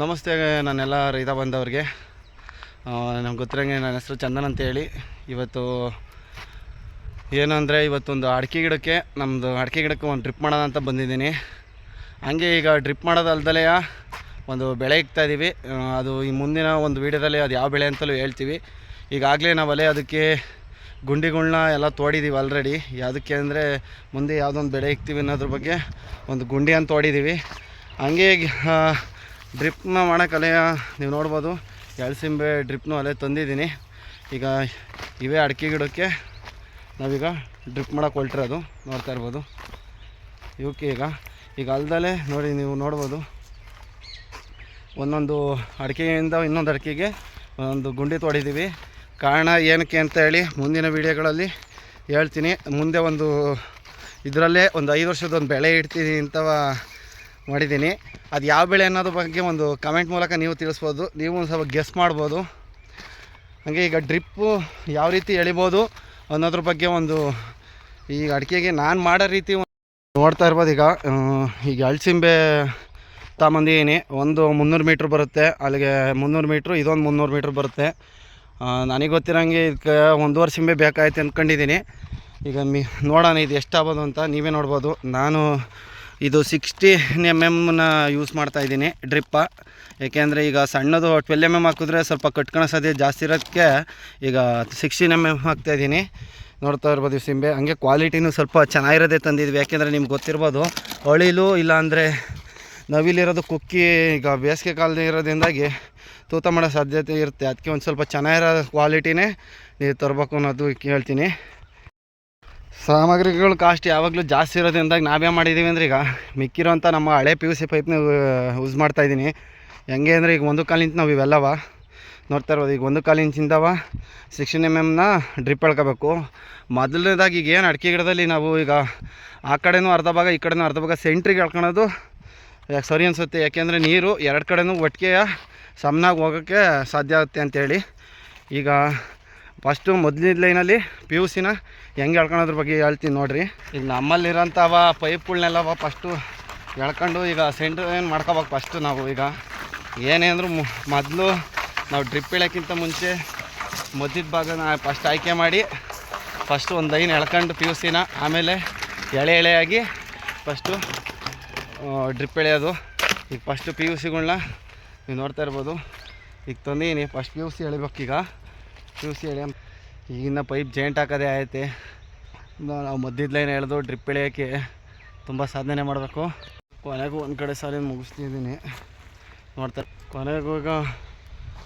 ನಮಸ್ತೆ, ನಾನೆಲ್ಲ ರೈತ ಬಂದವ್ರಿಗೆ. ನಮ್ಗೆ ಗೊತ್ತಿರಂಗೆ ನನ್ನ ಹೆಸರು ಚಂದನ್ ಅಂತ ಹೇಳಿ ಇವತ್ತು ಏನಂದರೆ, ಇವತ್ತೊಂದು ಅಡಿಕೆ ಗಿಡಕ್ಕೆ ನಮ್ಮದು ಅಡಿಕೆ ಗಿಡಕ್ಕೆ ಒಂದು ಡ್ರಿಪ್ ಮಾಡೋಣ ಅಂತ ಬಂದಿದ್ದೀನಿ. ಹಂಗೆ ಈಗ ಡ್ರಿಪ್ ಮಾಡೋದಲ್ದಲೇ ಒಂದು ಬೆಳೆ ಇದ್ದೀವಿ ಅದು ಈ ಮುಂದಿನ ಒಂದು ವೀಡಿಯೋದಲ್ಲಿ ಅದು ಯಾವ ಬೆಳೆ ಅಂತಲೂ ಹೇಳ್ತೀವಿ. ಈಗಾಗಲೇ ನಾವಲ್ಲೇ ಅದಕ್ಕೆ ಗುಂಡಿಗಳನ್ನ ಎಲ್ಲ ತೋಡಿದ್ದೀವಿ ಆಲ್ರೆಡಿ ಯಾವುದಕ್ಕೆ ಅಂದರೆ, ಮುಂದೆ ಯಾವುದೊಂದು ಬೆಳೆ ಇಕ್ತೀವಿ ಅನ್ನೋದ್ರ ಬಗ್ಗೆ ಒಂದು ಗುಂಡಿ ಅಂತ ತೋಡಿದ್ದೀವಿ ಹಂಗೆ ಡ್ರಿಪ್ನ ಮಾಡೋಕ್ಕಲೆ ನೀವು ನೋಡ್ಬೋದು. ಎಳ್ಸಿಂಬೆ ಡ್ರಿಪ್ನು ಅಲ್ಲೇ ತಂದಿದ್ದೀನಿ. ಈಗ ಇವೇ ಅಡಿಕೆ ಗಿಡಕ್ಕೆ ನಾವೀಗ ಡ್ರಿಪ್ ಮಾಡೋಕೆ ಹೊಲ್ಟಿರೋದು. ನೋಡ್ತಾ ಇರ್ಬೋದು. ಇವಕ್ಕೆ ಈಗ ಈಗ ಅಲ್ದಲೇ ನೋಡಿ ನೀವು ನೋಡ್ಬೋದು. ಒಂದೊಂದು ಅಡಿಕೆಯಿಂದ ಇನ್ನೊಂದು ಅಡಿಕೆಗೆ ಒಂದೊಂದು ಗುಂಡಿ ತೊಡಿದ್ದೀವಿ ಕಾರಣ ಏನಕ್ಕೆ ಅಂತ ಹೇಳಿ ಮುಂದಿನ ವೀಡಿಯೋಗಳಲ್ಲಿ ಹೇಳ್ತೀನಿ. ಮುಂದೆ ಒಂದು, ಇದರಲ್ಲೇ ಒಂದು ಐದು ವರ್ಷದ ಒಂದು ಬೆಳೆ ಇಡ್ತೀನಿ ಅಂತ ಮಾಡಿದ್ದೀನಿ. ಅದು ಯಾವ ಬೆಳೆ ಅನ್ನೋದ್ರ ಬಗ್ಗೆ ಒಂದು ಕಮೆಂಟ್ ಮೂಲಕ ನೀವು ತಿಳಿಸ್ಬೋದು. ನೀವು ಒಂದು ಸ್ವಲ್ಪ ಗೆಸ್ ಮಾಡ್ಬೋದು. ಹಾಗೆ ಈಗ ಡ್ರಿಪ್ಪು ಯಾವ ರೀತಿ ಎಳಿಬೋದು ಅನ್ನೋದ್ರ ಬಗ್ಗೆ ಒಂದು ಈಗ ಅಡಿಕೆಗೆ ನಾನು ಮಾಡೋ ರೀತಿ ನೋಡ್ತಾ ಇರ್ಬೋದು ಈಗ. ಈಗ ಅಳ್ಸಿಂಬೆ ತಗೊಂಬಂದಿದ್ದೀನಿ. ಒಂದು ಮುನ್ನೂರು ಮೀಟ್ರ್ ಬರುತ್ತೆ. ಅಲ್ಲಿಗೆ ಮುನ್ನೂರು ಮೀಟ್ರು ಇದೊಂದು ಮುನ್ನೂರು ಮೀಟ್ರ್ ಬರುತ್ತೆ. ನನಗೆ ಗೊತ್ತಿರೋಂಗೆ ಇದಕ್ಕೆ ಒಂದೂವರೆ ಸಿಂಬೆ ಬೇಕಾಯ್ತು ಅಂದ್ಕೊಂಡಿದ್ದೀನಿ ಈಗ ಮಿ, ನೋಡೋಣ ಇದು ಎಷ್ಟು ಆಗ್ಬೋದು ಅಂತ ನೀವೇ ನೋಡ್ಬೋದು. ನಾನು ಇದು ಸಿಕ್ಸ್ಟಿ ಎಂ ಎಮ್ನ ಯೂಸ್ ಮಾಡ್ತಾಯಿದ್ದೀನಿ ಡ್ರಿಪ್ಪ ಏಕೆಂದರೆ ಈಗ ಸಣ್ಣದು ಟ್ವೆಲ್ ಎಂ ಎಂ ಹಾಕಿದ್ರೆ ಸ್ವಲ್ಪ ಕಟ್ಕೊಳೋ ಸಾಧ್ಯತೆ ಜಾಸ್ತಿ ಇರೋದಕ್ಕೆ ಈಗ ಸಿಕ್ಸ್ಟೀನ್ ಎಂ ಎಂ ಹಾಕ್ತಾಯಿದ್ದೀನಿ ನೋಡ್ತಾ ಇರ್ಬೋದು ಸಿಂಬೆ, ಹಂಗೆ ಕ್ವಾಲಿಟಿನೂ ಸ್ವಲ್ಪ ಚೆನ್ನಾಗಿರೋದೇ ತಂದಿದ್ವಿ. ಯಾಕೆಂದರೆ ನಿಮ್ಗೆ ಗೊತ್ತಿರ್ಬೋದು, ಅಳಿಲು ಇಲ್ಲಾಂದರೆ ನವಿಲಿರೋದು ಕುಕ್ಕಿ ಈಗ ಬೇಸಿಗೆ ಕಾಲದ ಇರೋದ್ರಿಂದಾಗಿ ತೂತ ಮಾಡೋ ಸಾಧ್ಯತೆ ಇರುತ್ತೆ. ಅದಕ್ಕೆ ಒಂದು ಸ್ವಲ್ಪ ಚೆನ್ನಾಗಿರೋ ಕ್ವಾಲಿಟಿನೇ ನೀವು ತರಬೇಕು ಅನ್ನೋದು ಹೇಳ್ತೀನಿ ಸಾಮಗ್ರಿಗಳು ಕಾಸ್ಟ್ ಯಾವಾಗಲೂ ಜಾಸ್ತಿ ಇರೋದ್ರಿಂದ ನಾವೇ ಮಾಡಿದ್ದೀವಿ ಅಂದರೆ ಈಗ ಮಿಕ್ಕಿರೋಂಥ ನಮ್ಮ ಹಳೆ ಪಿ ಯು ಸಿ ಪೈಪ್ನ ಯೂಸ್ ಮಾಡ್ತಾಯಿದ್ದೀನಿ ಹೆಂಗೆ ಅಂದರೆ ಈಗ ಒಂದು ಕಾಲಿಂದ ನಾವು ಇವೆಲ್ಲವ ನೋಡ್ತಾ ಇರ್ಬೋದು. ಈಗ ಒಂದು ಕಾಲು ಇಂಚಿಂದವ ಸಿಕ್ಸ್ಟೀನ್ ಎಂ ಎಮ್ನ ಡ್ರಿಪ್ ಎಳ್ಕೋಬೇಕು. ಮೊದಲನೇದಾಗಿ ಈಗ ಏನು ಅಡಿಕೆ ಗಿಡದಲ್ಲಿ ನಾವು ಈಗ ಆ ಕಡೆನೂ ಅರ್ಧ ಭಾಗ, ಈ ಕಡೆನೂ ಅರ್ಧ ಭಾಗ ಸೆಂಟ್ರಿಗೆ ಎಳ್ಕೊಳೋದು ಯಾಕೆ ಸರಿ ಅನಿಸುತ್ತೆ. ಯಾಕೆಂದರೆ ನೀರು ಎರಡು ಕಡೆನೂ ಒಟ್ಟಿಗೆ ಸಮನಾಗಿ ಹೋಗೋಕ್ಕೆ ಸಾಧ್ಯ ಆಗುತ್ತೆ ಅಂತೇಳಿ. ಈಗ ಫಸ್ಟು ಮೊದಲಿನ ಲೈನಲ್ಲಿ ಪಿ ಯು ಸಿನ ಹೆಂಗೆ ಎಳ್ಕೊಳೋದ್ರ ಬಗ್ಗೆ ಹೇಳ್ತೀನಿ ನೋಡಿರಿ. ಈಗ ನಮ್ಮಲ್ಲಿರೋಂಥವ ಪೈಪ್ಗಳ್ನೆಲ್ಲವ ಫಸ್ಟು ಎಳ್ಕೊಂಡು ಈಗ ಸೆಂಟ್ರ್ ಏನು ಮಾಡ್ಕೋಬೇಕು ಫಸ್ಟು ನಾವು ಈಗ. ಏನೇ ಅಂದರೂ ಮೊದಲು ನಾವು ಡ್ರಿಪ್ ಇಳೋಕ್ಕಿಂತ ಮುಂಚೆ ಮಧ್ಯದ ಭಾಗನ ಫಸ್ಟ್ ಆಯ್ಕೆ ಮಾಡಿ ಫಸ್ಟು ಒಂದು ಲೈನ್ ಎಳ್ಕೊಂಡು ಪಿ ಯು ಸಿನ ಆಮೇಲೆ ಎಳೆ ಎಳೆಯಾಗಿ ಫಸ್ಟು ಡ್ರಿಪ್ ಎಳೆಯೋದು. ಈಗ ಫಸ್ಟು ಪಿ ಯು ಸಿಗಳನ್ನ ನೀವು ನೋಡ್ತಾ ಇರ್ಬೋದು. ಈಗ ತಂದೀನಿ ಫಸ್ಟ್ ಪಿ ಯು ಸಿ ಎಳಿಬೇಕೀಗ. ಯು ಸಿ ಎಳೆ ಈಗಿನ ಪೈಪ್ ಜಾಯಿಂಟ್ ಹಾಕೋದೇ ಆಯ್ತೆ. ನಾವು ಲೈನ್ ಎಳೆದು ಡ್ರಿಪ್ ಎಳೆಯೋಕ್ಕೆ ತುಂಬ ಸಾಧನೆ ಮಾಡಬೇಕು. ಕೊನೆಗೂ ಒಂದು ಕಡೆ ಸಾಲಿನ ಮುಗಿಸ್ತಿದ್ದೀನಿ ನೋಡ್ತಾರೆ ಕೊನೆಗೂ ಈಗ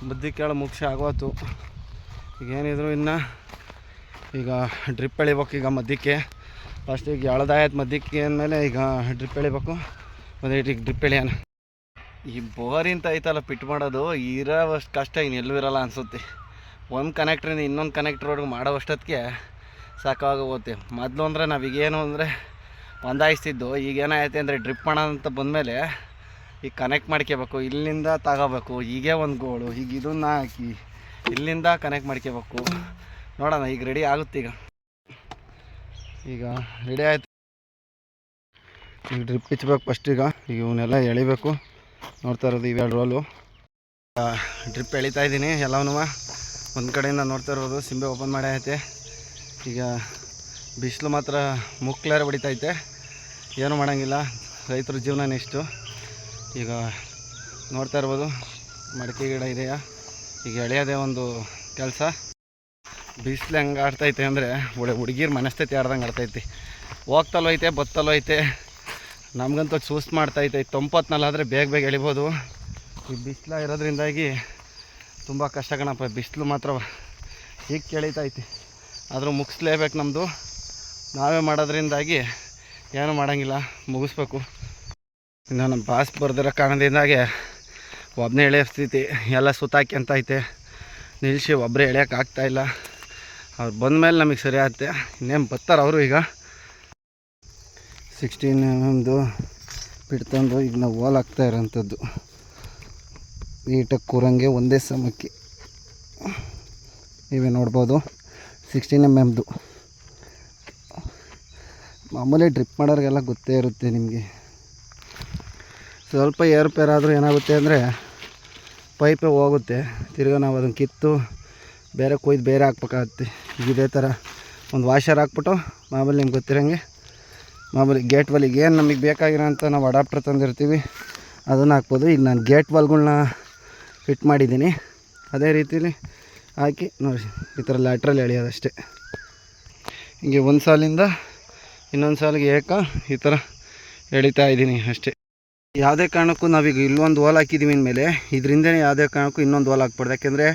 ಬುದ್ಧಿ ಕೇಳ ಮುಗಿಸಿ ಆಗೋತು. ಈಗ ಏನಿದ್ರು ಇನ್ನು ಈಗ ಡ್ರಿಪ್ ಎಳಿಬೇಕು ಈಗ ಮಧ್ಯಕ್ಕೆ ಫಸ್ಟ್ ಈಗ ಎಳ್ದಾಯ್ತು ಮಧ್ಯಕ್ಕೆ ಅಂದಮೇಲೆ ಈಗ ಡ್ರಿಪ್ ಎಳಿಬೇಕು. ಒಂದು ಈಗ ಡ್ರಿಪ್ ಎಳಿಯೋಣ. ಈ ಬೋರಿಂತ ಐತಲ್ಲ ಪಿಟ್ ಮಾಡೋದು ಇರೋವಷ್ಟು ಕಷ್ಟ ಇನ್ನೆಲ್ಲೂ ಇರೋಲ್ಲ ಅನಿಸುತ್ತೆ. ಒಂದು ಕನೆಕ್ಟ್ರಿಂದ ಇನ್ನೊಂದು ಕನೆಕ್ಟ್ರವರೆಗೂ ಮಾಡೋವಷ್ಟೊತ್ತಿಗೆ ಸಾಕಾಗಿ ಹೋಗುತ್ತೆ ಮೊದಲು ಅಂದರೆ ನಾವೀಗೇನು ಅಂದರೆ ಈಗ ಏನಾಯ್ತು ಅಂದರೆ ಡ್ರಿಪ್ ಮಾಡೋಣ ಅಂತ ಬಂದಮೇಲೆ ಈಗ ಕನೆಕ್ಟ್ ಮಾಡ್ಕೋಬೇಕು, ಇಲ್ಲಿಂದ ತಗೋಬೇಕು, ಹೀಗೆ ಒಂದು ಗೋಳು ಈಗ ಇದನ್ನ ಹಾಕಿ ಇಲ್ಲಿಂದ ಕನೆಕ್ಟ್ ಮಾಡ್ಕೋಬೇಕು. ನೋಡೋಣ, ಈಗ ರೆಡಿ ಆಗುತ್ತೆ ಈಗ. ಈಗ ರೆಡಿ ಆಯಿತು. ಈಗ ಡ್ರಿಪ್ ಇಚ್ಚಬೇಕು ಫಸ್ಟ್ ಈಗ. ಈಗ ಇವನ್ನೆಲ್ಲ ಎಳಿಬೇಕು. ನೋಡ್ತಾ ಇರೋದು ಇವೆರಡು ರೋಲು ಡ್ರಿಪ್ ಎಳಿತಾ ಇದ್ದೀನಿ ಎಲ್ಲವೂ ಒಂದು ಕಡೆಯಿಂದ ನೋಡ್ತಾ ಇರ್ಬೋದು ಸಿಂಬೆ ಓಪನ್ ಮಾಡೇ ಐತೆ. ಈಗ ಬಿಸಿಲು ಮಾತ್ರ ಮುಕ್ಲಾರ ಹೊಡಿತೈತೆ ಏನು ಮಾಡೋಂಗಿಲ್ಲ, ರೈತರ ಜೀವನ ಇಷ್ಟು ಈಗ ನೋಡ್ತಾ ಇರ್ಬೋದು, ಮಡಿಕೆ ಗಿಡ ಇದೆಯಾ? ಈಗ ಎಳೆಯೋದೇ ಒಂದು ಕೆಲಸ. ಬಿಸಿಲು ಹೆಂಗೆ ಆಡ್ತೈತೆ ಅಂದರೆ ಒಳ್ಳೆ ಹುಡುಗಿರು ಮನಸ್ಥಿತಿ ಆಡ್ದಂಗೆ ಆಡ್ತೈತಿ ಹೋಗ್ತಲೋ ಐತೆ ಬತ್ತಲೋ ಐತೆ. ನಮಗಂತೂ ಸೂಸ್ ಮಾಡ್ತೈತೆ ಆದರೆ ಬೇಗ ಬೇಗ ಎಳಿಬೋದು. ಈ ಬಿಸಿಲ ಇರೋದ್ರಿಂದಾಗಿ ತುಂಬ ಕಷ್ಟ ಕಣಪ್ಪ, ಬಿಸಿಲು ಮಾತ್ರ ಈಗ ಕೆಳಿತೈತಿ ಆದರೂ ಮುಗಿಸ್ಲೇಬೇಕು ನಮ್ಮದು ನಾವೇ ಮಾಡೋದ್ರಿಂದಾಗಿ ಏನೂ ಮಾಡೋಂಗಿಲ್ಲ, ಮುಗಿಸ್ಬೇಕು. ಇನ್ನು ನಮ್ಮ ಬಾಸ್ ಬರ್ದಿರೋ ಕಾರಣದಿಂದಾಗೆ ಒಬ್ಬನೇ ಎಳೆಯೋ ಸ್ಥಿತಿ, ಎಲ್ಲ ಸುತ್ತಾಕ್ಯಂತ ಐತೆ. ನಿಲ್ಲಿಸಿ ಒಬ್ಬರೇ ಇಲ್ಲ. ಅವ್ರು ಬಂದಮೇಲೆ ನಮಗೆ ಸರಿ ಆಗುತ್ತೆ. ಇನ್ನೇನು ಬರ್ತಾರೆ ಅವರು ಈಗ? ಸಿಕ್ಸ್ಟೀನ್ ಒಂದು ಬಿಡ್ತಂದು ಈಗ ನಾವು ಹೋಲ್ ಆಗ್ತಾ ಇರೋಂಥದ್ದು. ನೀಟಾಗಿ ಕೂರಂಗೆ ಒಂದೇ ಸಮಕ್ಕೆ. ನೀವೇ ನೋಡ್ಬೋದು ಸಿಕ್ಸ್ಟೀನ್ ಎಂ ಎಮ್ದು ಮಾಮೂಲಿ ಡ್ರಿಪ್ ಮಾಡೋರಿಗೆಲ್ಲ ಗೊತ್ತೇ ಇರುತ್ತೆ ನಿಮಗೆ. ಸ್ವಲ್ಪ ಏರುಪೇರಾದರೂ ಏನಾಗುತ್ತೆ ಅಂದರೆ ಪೈಪೇ ಹೋಗುತ್ತೆ. ತಿರ್ಗಾ ನಾವು ಅದನ್ನು ಕಿತ್ತು ಬೇರೆ ಕೊಯ್ದು ಬೇರೆ ಹಾಕ್ಬೇಕಾಗತ್ತೆ. ಇದೇ ಥರ ಒಂದು ವಾಷರ್ ಹಾಕ್ಬಿಟ್ಟು ಮಾಮೂಲಿ ನಿಮ್ಗೆ ಗೊತ್ತಿರೋಂಗೆ ಮಾಮೂಲಿ ಗೇಟ್ ವಾಲಿಗೆ ಏನು ನಮಗೆ ಬೇಕಾಗಿರೋಂಥ ನಾವು ಅಡಾಪ್ಟರ್ ತಂದಿರ್ತೀವಿ, ಅದನ್ನು ಹಾಕ್ಬೋದು. ಈಗ ನಾನು ಗೇಟ್ ವಾಲ್ಗಳ್ನ ಫಿಟ್ ಮಾಡಿದ್ದೀನಿ. ಅದೇ ರೀತಿಯಲ್ಲಿ ಹಾಕಿ ನೋಡಿ, ಈ ಥರ ಲ್ಯಾಟ್ರಲ್ಲಿ ಎಳೆಯೋದಷ್ಟೇ. ಹೀಗೆ ಒಂದು ಸಾಲಿಂದ ಇನ್ನೊಂದು ಸಾಲಿಗೆ ಏಕ ಈ ಥರ ಎಳಿತಾ ಇದ್ದೀನಿ ಅಷ್ಟೇ. ಯಾವುದೇ ಕಾರಣಕ್ಕೂ ನಾವೀಗ ಇಲ್ಲೊಂದು ವಾಲ್ ಹಾಕಿದ್ದೀವಿ ಅಂದಮೇಲೆ ಇದರಿಂದನೇ ಯಾವುದೇ ಕಾರಣಕ್ಕೂ ಇನ್ನೊಂದು ಹೋಲ್ ಹಾಕ್ಬಾರ್ದು. ಯಾಕೆಂದರೆ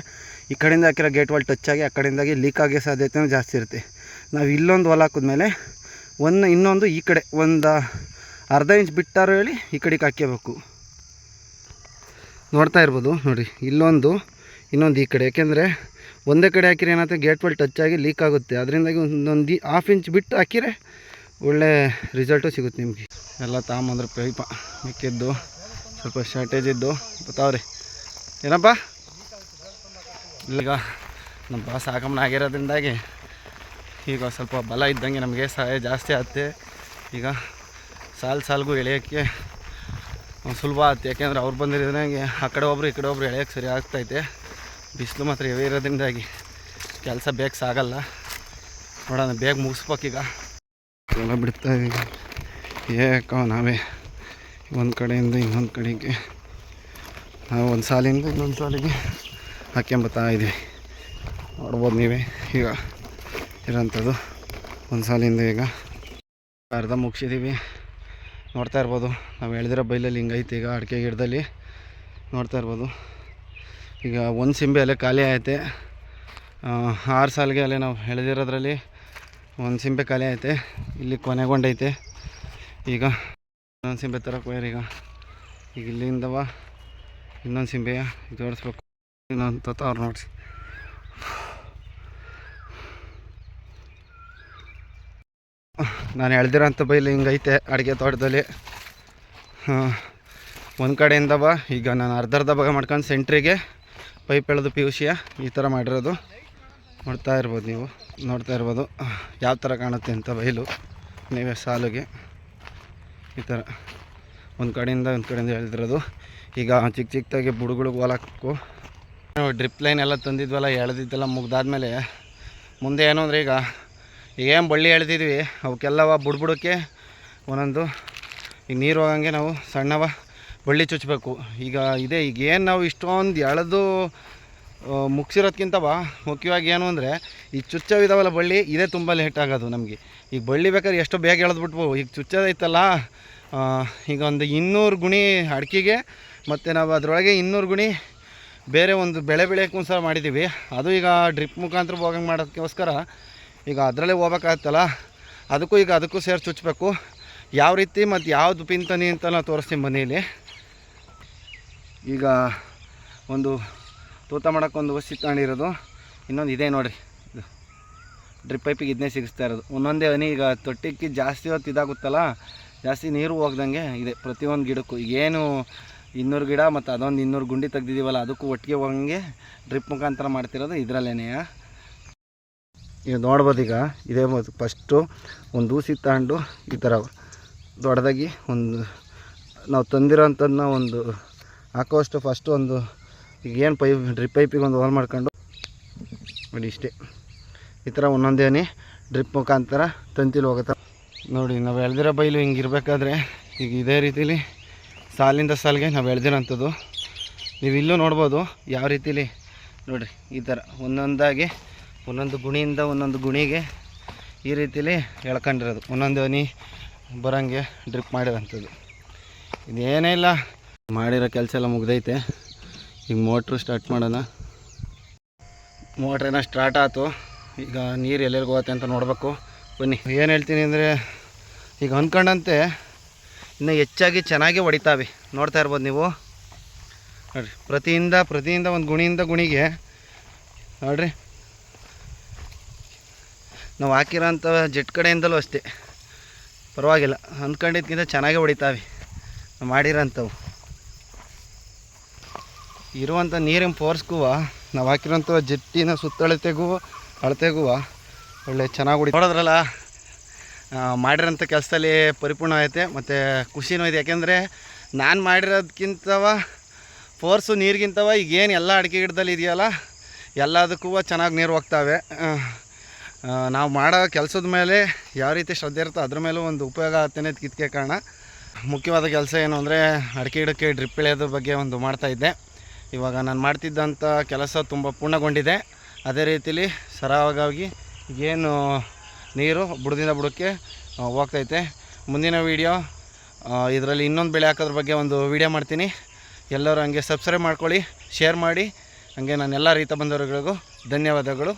ಈ ಕಡೆಯಿಂದ ಹಾಕಿರೋ ಗೇಟ್ ವಾಲ್ ಟಚ್ ಆಗಿ ಆ ಕಡೆಯಿಂದಾಗಿ ಲೀಕ್ ಆಗೋ ಸಾಧ್ಯತೆನೂ ಜಾಸ್ತಿ ಇರುತ್ತೆ. ನಾವು ಇಲ್ಲೊಂದು ವಾಲ್ ಹಾಕಿದ್ಮೇಲೆ ಒಂದು ಇನ್ನೊಂದು ಈ ಕಡೆ ಒಂದು ಅರ್ಧ ಇಂಚ್ ಬಿಟ್ಟಾರು ಹೇಳಿ ಈ ಕಡೆಗೆ ಹಾಕ್ಕೋಬೇಕು ನೋಡ್ತಾ ಇರ್ಬೋದು, ನೋಡಿ, ಇಲ್ಲೊಂದು, ಇನ್ನೊಂದು ಈ ಕಡೆ. ಯಾಕೆಂದರೆ ಒಂದೇ ಕಡೆ ಹಾಕಿರಿ ಏನಾಗುತ್ತೆ ಗೇಟ್ ವೆಲ್ ಟಚ್ ಆಗಿ ಲೀಕ್ ಆಗುತ್ತೆ. ಅದರಿಂದಾಗಿ ಒಂದೊಂದು ಹಾಫ್ ಇಂಚ್ ಬಿಟ್ಟು ಹಾಕಿರೆ ಒಳ್ಳೆ ರಿಸಲ್ಟು ಸಿಗುತ್ತೆ ನಿಮಗೆ. ಎಲ್ಲ ತಾಂಬಂದ್ರೆ ಪೈಪ ಮಿಕ್ಕಿದ್ದು, ಸ್ವಲ್ಪ ಶಾರ್ಟೇಜ್ ಇದ್ದು. ಬರ್ತಾವ್ರಿ ಏನಪ್ಪ? ಈಗ ನಮ್ಮ ಬಾಸ್ ಆಗಮನ ಆಗಿರೋದ್ರಿಂದಾಗಿ ಈಗ ಸ್ವಲ್ಪ ಬಲ ಇದ್ದಂಗೆ ನಮಗೆ ಸಹಾಯ ಜಾಸ್ತಿ ಆಗುತ್ತೆ. ಈಗ ಸಾಲು ಸಾಲಿಗೂ ಎಳೆಯೋಕ್ಕೆ ಸುಲಭ ಆಗುತ್ತೆ ಯಾಕೆಂದ್ರೆ ಅವ್ರು ಬಂದಿರೋದ್ರಂಗೆ ಆ ಕಡೆ ಒಬ್ರು, ಈ ಕಡೆ ಒಬ್ರು ಎಳೆಯೋಕ್ಕೆ ಸರಿ ಆಗ್ತೈತೆ. ಬಿಸಿಲು ಮಾತ್ರ ಹೆವಿ ಇರೋದ್ರಿಂದಾಗಿ ಕೆಲಸ ಬೇಗ ಸಾಗಲ್ಲ. ನೋಡೋಣ, ಬೇಗ ಮುಗಿಸ್ಬೇಕೀಗ ಎಲ್ಲ ಬಿಡ್ತಾ ಏಕೋ, ನಾವೇ ಒಂದು ಕಡೆಯಿಂದ ಇನ್ನೊಂದು ಕಡೆಗೆ. ನಾವು ಒಂದು ಸಾಲಿಂದ ಇನ್ನೊಂದು ಸಾಲಿಗೆ ಹಾಕ್ಕೊಂಬತ್ತಾ ಇದ್ದೀವಿ. ನೋಡ್ಬೋದು ನೀವೇ. ಈಗ ಇರೋಂಥದ್ದು ಒಂದು ಸಾಲಿಂದ ಈಗ. ಅರ್ಧ ಮುಗಿಸಿದ್ದೀವಿ ನೋಡ್ತಾ ಇರ್ಬೋದು. ನಾವು ಎಳೆದಿರೋ ಬೈಲಲ್ಲಿ ಹಿಂಗೈತೆ ಈಗ ಅಡಿಕೆ ಗಿಡದಲ್ಲಿ. ನೋಡ್ತಾ ಇರ್ಬೋದು. ಈಗ ಒಂದು ಸಿಂಬೆ ಅಲ್ಲೇ ಖಾಲಿ ಐತೆ ಆರು ಸಾಲಿಗೆ ಅಲ್ಲೇ ನಾವು ಎಳೆದಿರೋದ್ರಲ್ಲಿ ಒಂದು ಸಿಂಬೆ ಖಾಲಿ ಐತೆ ಇಲ್ಲಿ ಕೊನೆಗೊಂಡೈತೆ. ಈಗ ಇನ್ನೊಂದು ಸಿಂಬೆ ತರಕ್ಕೆ ಹೋಯ್ರಿ ಈಗ. ಈಗ ಇಲ್ಲಿಂದವ ಇನ್ನೊಂದು ಸಿಂಬೆಯ. ಜೋಡಿಸ್ಬೇಕು ಇನ್ನೊಂದು ತತ್ತ ಅವ್ರು ನೋಡಿಸಿ. ನಾನು ಎಳ್ದಿರೋಂಥ ಬೈಲು ಹಿಂಗೈತೆ ಅಡುಗೆ ತೋಟದಲ್ಲಿ. ಒಂದು ಕಡೆಯಿಂದ ಬಾ. ಈಗ ನಾನು ಅರ್ಧ ಅರ್ಧ ಭಾಗ ಮಾಡ್ಕೊಂಡು ಸೆಂಟ್ರಿಗೆ ಪೈಪ್ ಎಳೆದು ಪಿ ಯು ಸಿಯ ಈ ಥರ ಮಾಡಿರೋದು. ನೋಡ್ತಾ ಇರ್ಬೋದು ನೀವು, ನೋಡ್ತಾ ಇರ್ಬೋದು. ಯಾವ ಥರ ಕಾಣುತ್ತೆ ಅಂತ ಬೈಲು. ನೀವೇ ಸಾಲಿಗೆ. ಈ ಥರ ಒಂದು ಕಡೆಯಿಂದ ಒಂದು ಕಡೆಯಿಂದ ಎಳೆದಿರೋದು. ಈಗ ಚಿಕ್ಕ ಚಿಕ್ಕದಾಗಿ ಬುಡುಗಳಿಗೆ ಹೊಲಕ್ಕು ಡ್ರಿಪ್ ಲೈನ್ ಎಲ್ಲ ತಂದಿದ್ವಲ್ಲ, ಎಳೆದಿದ್ದೆಲ್ಲ ಮುಗ್ದಾದ್ಮೇಲೆ ಮುಂದೆ ಏನು ಅಂದರೆ ಈಗ ಏನು ಬಳ್ಳಿ ಎಳೆದಿದ್ವಿ, ಅವಕ್ಕೆಲ್ಲವ ಬುಡ್ಬುಡಕ್ಕೆ ಒಂದೊಂದು. ಈಗ ನೀರು ಹೋಗಂಗೆ ನಾವು ಸಣ್ಣವ ಬಳ್ಳಿ ಚುಚ್ಚಬೇಕು ಈಗ ಇದೆ, ಈಗ ಏನು ನಾವು ಇಷ್ಟೊಂದು ಎಳೆದು ಮುಗಿಸಿರೋದ್ಕಿಂತವ ಮುಖ್ಯವಾಗಿ ಏನು ಅಂದರೆ, ಈ ಚುಚ್ಚವಿದಾವಲ್ಲ ಬಳ್ಳಿ, ಇದೇ ತುಂಬ ಲೇಟ್ ಆಗೋದು ನಮಗೆ. ಈಗ ಬಳ್ಳಿ ಬೇಕಾದ್ರೆ ಎಷ್ಟು ಬೇಗ ಎಳೆದ್ಬಿಟ್ವು. ಈಗ ಚುಚ್ಚೋದೈತಲ್ಲ ಈಗ ಒಂದು ಇನ್ನೂರು ಗುಣಿ ಅಡಿಕೆಗೆ, ಮತ್ತು ನಾವು ಅದರೊಳಗೆ ಇನ್ನೂರು ಗುಣಿ ಬೇರೆ ಒಂದು ಬೆಳೆ ಬೆಳೆಯೋಕ್ಕೂ ಸಹ ಮಾಡಿದ್ದೀವಿ ಅದು ಈಗ ಡ್ರಿಪ್ ಮುಖಾಂತರ ಹೋಗಂಗೆ ಮಾಡೋದಕ್ಕೋಸ್ಕರ ಈಗ ಅದರಲ್ಲೇ ಹೋಗ್ಬೇಕಾಗತ್ತಲ್ಲ ಅದಕ್ಕೂ ಈಗ ಅದಕ್ಕೂ ಸೇರಿ ಚುಚ್ಚಬೇಕು ಯಾವ ರೀತಿ ಮತ್ತು ಯಾವುದು ಪಿಂತನಿ ಅಂತ ನಾವು ತೋರಿಸ್ತೀನಿ ಮನೇಲಿ ಈಗ ಒಂದು ತೂತ ಮಾಡೋಕ್ಕೊಂದು ಒಂದು ವಸ್ತು ತಗೊಂಡಿರೋದು ಇನ್ನೊಂದು ಇದೆ ನೋಡಿರಿ. ಇದು ಡ್ರಿಪ್ ಪೈಪಿಗೆ ಇದನ್ನೇ ಸಿಗಿಸ್ತಾ ಇರೋದು. ಒಂದೊಂದೇ ಹನಿ ಈಗ ತೊಟ್ಟಿಕ್ಕಿ ಜಾಸ್ತಿ ಹೊತ್ತು ಇದಾಗುತ್ತಲ್ಲ? ಜಾಸ್ತಿ ನೀರು ಹೋಗ್ದಂಗೆ ಇದೆ ಪ್ರತಿಯೊಂದು ಗಿಡಕ್ಕೂ. ಈಗೇನು ಇನ್ನೂರು ಗಿಡ ಮತ್ತು ಅದೊಂದು ಇನ್ನೂರು ಗುಂಡಿ ತೆಗ್ದಿದ್ದೀವಲ್ಲ ಅದಕ್ಕೂ ಒಟ್ಟಿಗೆ ಹೋಗಂಗೆ ಡ್ರಿಪ್ ಮುಖಾಂತರ ಮಾಡ್ತಿರೋದು ಇದರಲ್ಲೇ ಈಗ ನೋಡ್ಬೋದು ಈಗ ಇದೇ ಫಸ್ಟು ಒಂದು ದೂಸಿ ತಗೊಂಡು ಈ ಥರ ದೊಡ್ಡದಾಗಿ ಒಂದು, ನಾವು ತಂದಿರೋಂಥದ್ದನ್ನ ಒಂದು ಹಾಕೋಷ್ಟು ಫಸ್ಟು ಒಂದು ಈಗ ಏನು ಪೈಪ್, ಡ್ರಿಪ್ ಪೈಪಿಗೆ ಒಂದು ಹೋಲ್ ಮಾಡ್ಕೊಂಡು ನೋಡಿ ಇಷ್ಟೇ. ಈ ಥರ ಒಂದೊಂದೇನೆ ಡ್ರಿಪ್ ಮುಖಾಂತರ ತಂತಿಲಿ ಹೋಗುತ್ತೆ. ನೋಡಿ, ನಾವು ಎಳ್ದಿರೋ ಬೈಲು ಹಿಂಗೆ ಇರಬೇಕಾದ್ರೆ ಈಗ ಇದೇ ರೀತಿಲಿ ಸಾಲಿಂದ ಸಾಲಿಗೆ ನಾವು ಎಳ್ದಿರೋಂಥದ್ದು. ನೀವು ಇಲ್ಲೂ ನೋಡ್ಬೋದು ಯಾವ ರೀತಿಲಿ. ನೋಡಿರಿ ಈ ಥರ ಒಂದೊಂದಾಗಿ ಒಂದೊಂದು ಗುಣಿಯಿಂದ ಒಂದೊಂದು ಗುಣಿಗೆ ಈ ರೀತಿಲಿ ಎಳ್ಕೊಂಡಿರೋದು. ಒಂದೊಂದು ಹನಿ ಬರೋಂಗೆ ಡ್ರಿಪ್ ಮಾಡಿರೋಂಥದ್ದು. ಇದೇನೇ ಇಲ್ಲ. ಮಾಡಿರೋ ಕೆಲಸ ಎಲ್ಲ ಮುಗ್ದೈತೆ. ಈಗ ಮೋಟ್ರು ಸ್ಟಾರ್ಟ್ ಮಾಡೋಣ. ಮೋಟ್ರೇನ ಸ್ಟಾರ್ಟ್ ಆಯಿತು ಈಗ ನೀರು ಎಲ್ಲೆಲ್ಲಿ ಹೋಗುತ್ತೆ ಅಂತ ನೋಡಬೇಕು. ಬನ್ನಿ. ಏನು ಹೇಳ್ತೀನಿ ಅಂದರೆ, ಈಗ ಅಂದ್ಕೊಂಡಂತೆ ಇನ್ನು ಹೆಚ್ಚಾಗಿ ಚೆನ್ನಾಗಿ ಹೊಡಿತಾವೆ. ನೋಡ್ತಾ ಇರ್ಬೋದು ನೀವು. ನೋಡಿರಿ. ಪ್ರತಿಯಿಂದ ಪ್ರತಿಯಿಂದ ಒಂದು ಗುಣಿಯಿಂದ ಗುಣಿಗೆ, ನೋಡ್ರಿ. ನಾವು ಹಾಕಿರೋಂಥ ಜೆಟ್ ಕಡೆಯಿಂದಲೂ ಅಷ್ಟೇ. ಪರವಾಗಿಲ್ಲ ಅಂದ್ಕೊಂಡಿದ್ಕಿಂತ ಚೆನ್ನಾಗೇ ಹೊಡಿತಾವೆ ನಾವು ಮಾಡಿರೋಂಥವು. ಇರುವಂಥ ನೀರಿನ ಫೋರ್ಸ್ಗೂ ನಾವು ಹಾಕಿರೋಂಥ ಜಟ್ಟಿನ ಸುತ್ತಳತೆಗೂ ಅಳತೆಗೂ ಒಳ್ಳೆ ಚೆನ್ನಾಗಿ ಹೊಡಿ ನೋಡಿದ್ರಲ್ಲ ಮಾಡಿರೋಂಥ ಕೆಲಸದಲ್ಲಿ ಪರಿಪೂರ್ಣ ಐತೆ, ಮತ್ತು ಖುಷಿನೂ ಇದೆ. ಯಾಕೆಂದರೆ ನಾನು ಮಾಡಿರೋದಕ್ಕಿಂತವ ಫೋರ್ಸು ನೀರಿಗಿಂತವ ಈಗೇನು ಎಲ್ಲ ಅಡಿಕೆ ಗಿಡದಲ್ಲಿ ಇದೆಯಲ್ಲ, ಎಲ್ಲದಕ್ಕೂ ಚೆನ್ನಾಗಿ ನೀರು ಹೋಗ್ತವೆ. ನಾವು ಮಾಡೋ ಕೆಲಸದ ಮೇಲೆ ಯಾವ ರೀತಿ ಶ್ರದ್ಧೆ ಇರುತ್ತೋ ಅದ್ರ ಮೇಲೂ ಒಂದು ಉಪಯೋಗ ಆಗ್ತಾನೆ ಕಿತ್ಕೆ ಕಾರಣ. ಮುಖ್ಯವಾದ ಕೆಲಸ ಏನು ಅಂದರೆ ಅಡಿಕೆ ಗಿಡಕ್ಕೆ ಡ್ರಿಪ್ ಇಳಿಯೋದ್ರ ಬಗ್ಗೆ ಒಂದು ಮಾಡ್ತಾಯಿದ್ದೆ ಇವಾಗ ನಾನು ಮಾಡ್ತಿದ್ದಂಥ ಕೆಲಸ ತುಂಬ ಪೂರ್ಣಗೊಂಡಿದೆ. ಅದೇ ರೀತಿಲಿ ಸರಾಗವಾಗಿ ಏನು ನೀರು ಬುಡದಿಂದ ಬುಡಕ್ಕೆ ಹೋಗ್ತೈತೆ ಮುಂದಿನ ವೀಡಿಯೋ ಇದರಲ್ಲಿ ಇನ್ನೊಂದು ಬೆಳೆ ಹಾಕೋದ್ರ ಬಗ್ಗೆ ಒಂದು ವೀಡಿಯೋ ಮಾಡ್ತೀನಿ. ಎಲ್ಲರೂ ಹಂಗೆ ಸಬ್ಸ್ಕ್ರೈಬ್ ಮಾಡ್ಕೊಳ್ಳಿ ಶೇರ್ ಮಾಡಿ. ಹಂಗೆ ನಾನು ಎಲ್ಲ ರೀತ ಬಂದವರುಗಳಿಗೂ ಧನ್ಯವಾದಗಳು.